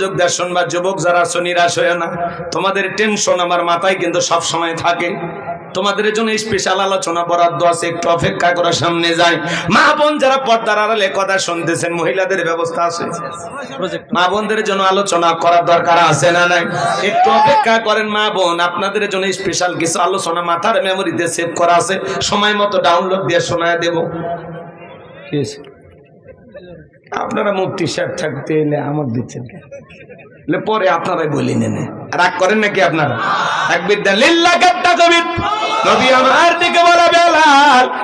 মনোযোগ দেয় শুনবা, যুবক যারা আছো, নিরাশ হয়ে না। তোমাদের টেনশন আমার মাথায় কিন্তু সব সময় থাকে। তোমাদের জন্য স্পেশাল আলোচনা বরাদ্দ আছে, একটু অপেক্ষা করার সামনে যায় মা বোন যারা পর্দার আড়ালে কথা শুনতেছেন, মহিলাদের ব্যবস্থা আছে? মা বোনদের জন্য আলোচনা করার দরকার আছে না নাই? একটু অপেক্ষা করেন মা বোন, আপনাদের জন্য স্পেশাল কিছু আলোচনা মাথার মেমোরিতে সেভ করা আছে। সময় মতো ডাউনলোড দিয়ে শোনায় দেব। আপনারা মুফতি সাহেব থাকতে এলে আমার দিচ্ছেন কেন? পরে আপনারাই বলি নেন রাগ করেন নাকি আপনারা? লিল্লা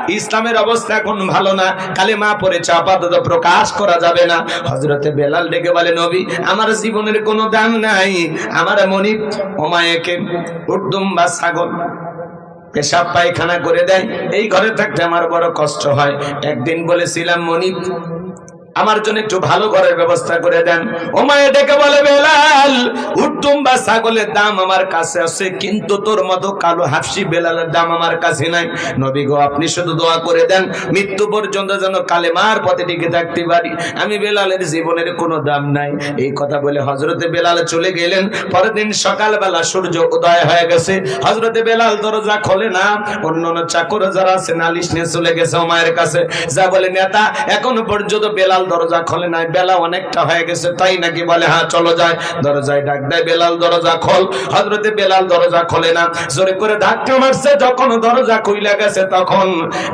ইসলামের অবস্থা এখন ভালো না। কালে মা পড়েছে আপাতত প্রকাশ করা যাবে না। হজরতে বেলাল ডেকে বলে, নবী, আমার জীবনের কোনো দাম নাই। আমার মনিব ওমায়েকে উর্দুম বা ছাগল পেশাব পায়খানা করে দেয়। এই ঘরে থাকতে আমার বড় কষ্ট হয়। একদিন বলেছিলাম মনিব আমার জন্য একটু ভালো ঘরের ব্যবস্থা করে দেন। ও মায়ে ডেকে বলে, বেলাল উত্তম বা ছাগলের দাম আমার কাছে আছে, কিন্তু তোর মতো কালো হাফসি বেলালের দাম আমার কাছে নাই। নবী গো, আপনি শুধু দোয়া করে দেন, মৃত্যু পর্যন্ত যেন কালেমার পথে টিকে থাকতে পারি। আমি বেলালের জীবনের কোনো দাম নাই। এই কথা বলে হজরতে বেলাল চলে গেলেন। পরের দিন সকালবেলা সূর্য উদয় হয়ে গেছে। হজরতে বেলাল দরজা খোলে না। অন্য চাকর যারা আছে, নালিশ নিয়ে চলে গেছে ও মায়ের কাছে। যা বলে, নেতা, এখনও পর্যন্ত বেলাল দরজা খোলে নাই বেলা অনেকটা হয়ে গেছে, তাই নাকি বলে হ্যাঁ চলো যায় দরজায় ডাক দেয়, বেলাল, দরজা খোল। হজরতে বেলাল দরজা খোলে না, জোরে করে ধাক্কা মারছে, যখন দরজা খুইলা গেছে, তখন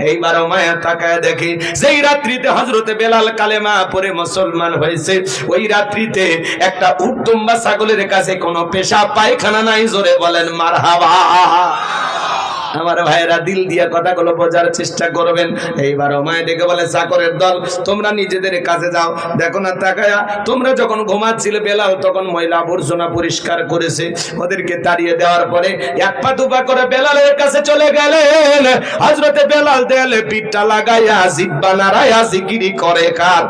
এইবার মায়া তাকায় দেখি, যেই রাত্রিতে হজরতে বেলাল কালেমা পরে মুসলমান হয়েছে, ওই রাত্রিতে একটা উত্তম বা ছাগলের কাছে কোনো পেশা, পায়খানা নাই, জোরে বলেন মার আমার ভাইয়েরা দিল দিয়ে কথাগুলো বোঝার চেষ্টা করবেন। এইবার মায় ডেকে বলে চাকরের দল, তোমরা নিজেদের কাজে যাও। দেখো না, তাকায়া, তোমরা যখন ঘুমাচ্ছিলে, বেলাল তখন ময়লা আবর্জনা পরিষ্কার করেছে। ওদেরকে তাড়িয়ে দেওয়ার পরে এক পা দুপা করে বেলালের কাছে চলে গেলেন। হজরতে বেলাল দেয়ালে পিঠটা লাগাইয়া জিব্বা নাড়াইয়া জিকিরি করে কার?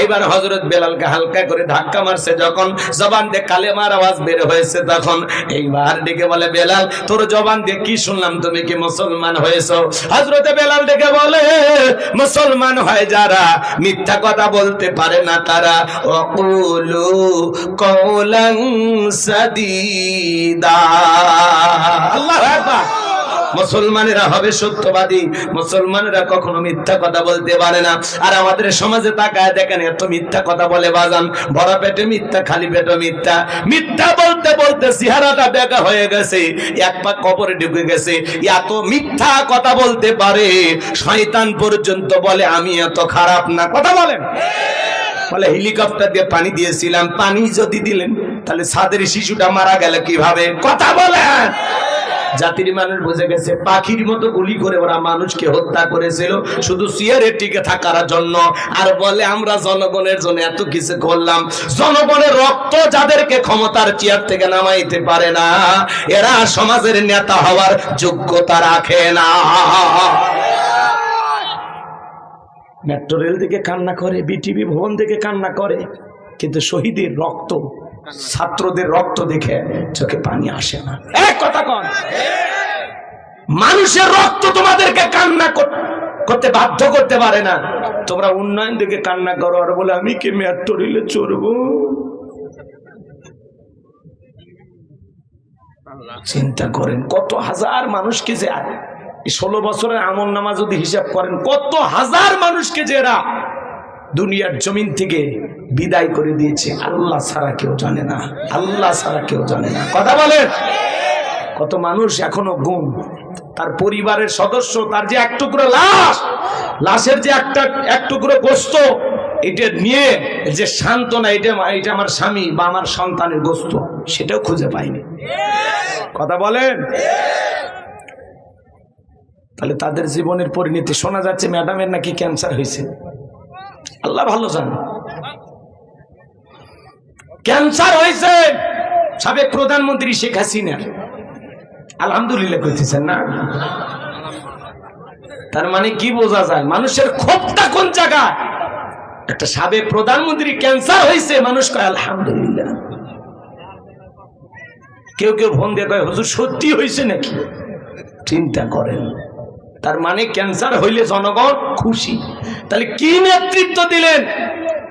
এইবার হজরত বেলালকে হালকা করে ধাক্কা মারছে, যখন জবান দিয়ে কালেমার আওয়াজ বের হয়েছে, তখন এইবার ডেকে বলে, বেলাল, তোর জবান দিয়ে কি শুনলাম? তুমি কি মুসলমান হয়েছো? হজরতে বেলাল ডেকে বলে, মুসলমান হয় যারা মিথ্যা কথা বলতে পারে না তারা অকুলু কৌলং সাদিদা। আল্লাহু মুসলমানেরা হবে সত্যবাদী। মুসলমানেরা কখনো মিথ্যা কথা বলতে পারে না। আর আমাদের সমাজে তাকায় দেখেন, এত মিথ্যা কথা বলে বাজান। বড় পেটে মিথ্যা, খালি পেটে মিথ্যা। মিথ্যা বলতে বলতে চেহারাটা বেকা হয়ে গেছে। এক পা কবরে ঢুকে গেছে। এত মিথ্যা কথা বলতে পারে, শয়তান পর্যন্ত বলে, আমি এত খারাপ না। কথা বলেন। বলে, হেলিকপ্টার দিয়ে পানি দিয়েছিলাম। পানি যদি দিলেন, তাহলে সাদের শিশুটা মারা গেল কীভাবে? কথা বলেন। জাতির মানুষ বুঝে গেছে, পাখির মতো গুলি করে ওরা মানুষকে হত্যা করেছিল। শুধু চেয়ারে টিকে থাকার জন্য। আর বলে, আমরা জনগণের জন্য এত কিছু করলাম। জনগণের রক্ত যাদেরকে ক্ষমতার চেয়ার থেকে নামাইতে পারে না, এরা সমাজের নেতা হওয়ার যোগ্যতা রাখে না। মেট্রো রেল থেকে কান্না করে, বিটিভি ভবন থেকে কান্না করে, কিন্তু শহীদের রক্ত, ছাত্রদের রক্ত দেখে চোখে পানি আসে না। কথা কন। মানুষের রক্ত তোমাদেরকে কান্না করতে বাধ্য করতে পারে না। তোমরা উন্নয়ন দেখে কান্না করো আর বলে, আমি কি মেট্রো রেলে চড়বো? চিন্তা করেন, কত হাজার মানুষকে যে ষোলো বছরের আমল নামা যদি হিসাব করেন, কত হাজার মানুষকে যে এরা দুনিয়ার জমিন থেকে বিদায় করে দিয়েছে। আল্লাহ ছাড়া কেউ জানে না। আল্লাহ ছাড়া কেউ জানে না। কথা বলেন। কত মানুষ এখনও গুম। তার পরিবারের সদস্য, তার যে এক টুকরো লাশ, লাশের যে একটা, এক টুকরো গোস্ত, এটা নিয়ে যে সান্ত্বনা, এটা এটা আমার স্বামী বা আমার সন্তানের গোস্ত, সেটাও খুঁজে পাইনি। কথা বলেন? তাহলে তাদের জীবনের পরিণতি শোনা যাচ্ছে, ম্যাডামের নাকি ক্যান্সার হয়েছে। আল্লাহ ভালো জান। ক্যান্সার হয়েছে, সাবেক প্রধানমন্ত্রী শেখ হাসিনার। আলহামদুলিল্লাহ কইতেছেন না? তার মানে কি বোঝা যায়? মানুষের ক্ষোভটা কোন জায়গায়? একটা সাবেক প্রধানমন্ত্রী ক্যান্সার হয়েছে মানুষ কয়, আলহামদুলিল্লাহ। কেউ কেউ ফোন দিয়ে কয়, হুজুর, সত্যি হয়েছে নাকি? চিন্তা করেন। তার মানে ক্যান্সার হইলে জনগণ খুশি। তাহলে কি নেতৃত্ব দিলেন?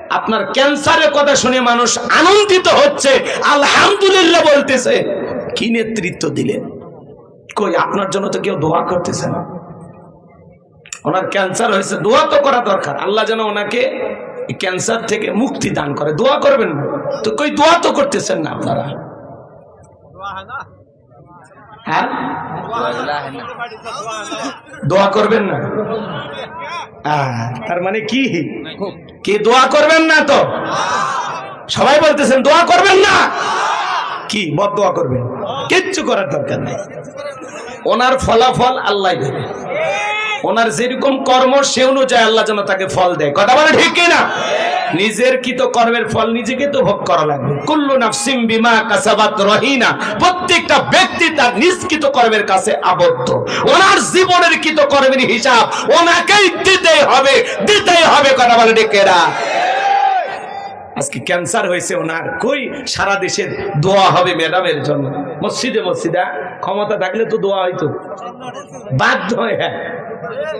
আপনার ক্যান্সারের কথা শুনে মানুষ আনন্দিত হচ্ছে, আলহামদুলিল্লাহ বলতেছে। কি নেতৃত্ব দিলেন? কই আপনার জন্য তো কেউ দোয়া করতেছে না। ওনার ক্যান্সার হয়েছে দোয়া তো করা দরকার। আল্লাহ যেন ওনাকে ক্যান্সার থেকে মুক্তি দান করে। দোয়া করবেন না। তো কই দোয়া তো করতেছেন না আপনারা। হ্যাঁ? দোয়া করবেন না? আহ, তার মানে কি? কি দোয়া করবেন না তো? সবাই বলতেছেন দোয়া করবেন না? কি বদ দোয়া করবেন? কিচ্ছু করার দরকার নেই। ওনার ফলাফল আল্লাহ দেবে। ওনার যেরকম কর্ম, সে অনুযায়ী আল্লাহ যেন তাকে ফল দেয়। কথা বলে ঠিক না? নিজের কৃত কর্মের ফল, নিজেকে তো ভোগ করা লাগবে। কুল্লু নাফসিম বিমা কাসাবাত রহিনা। প্রত্যেকটা ব্যক্তি তার নিজ কর্মের কাছে আবদ্ধ। ওনার জীবনের কৃত কর্মের হিসাব, ওনাকেই দিতেই হবে দিতেই হবে, কথা বলে ডেকেরা আজকে ক্যান্সার হয়েছে ওনার। কই? সারা দেশের দোয়া হবে ম্যাডামের জন্য। মসজিদে মসজিদা, ক্ষমতা থাকলে তো দোয়া হইতো। বাধ্য হয়ে।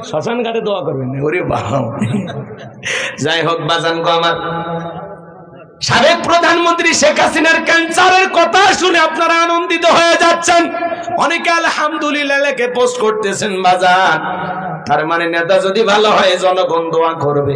শ্মশান ঘাটে দোয়া করবেন ওরে বাবা। যাই হোক, বাজান গো আমার। সাবেক প্রধানমন্ত্রী শেখ হাসিনার ক্যান্সারের কথা শুনে আপনারা আনন্দিত হয়ে যাচ্ছেন। অনেকে আলহামদুলিল্লাহ লেখে পোস্ট করতেছেন বাজার তার মানে নেতা যদি ভালো হয়, জনগণ দোয়া করবে।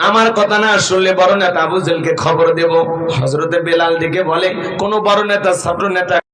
আমার কথা না শুনলে বড় নেতা আবু জেলকে খবর দেব। হজরতে বেলাল দিকে বলে, কোনো বড় নেতা, ছাত্র নেতা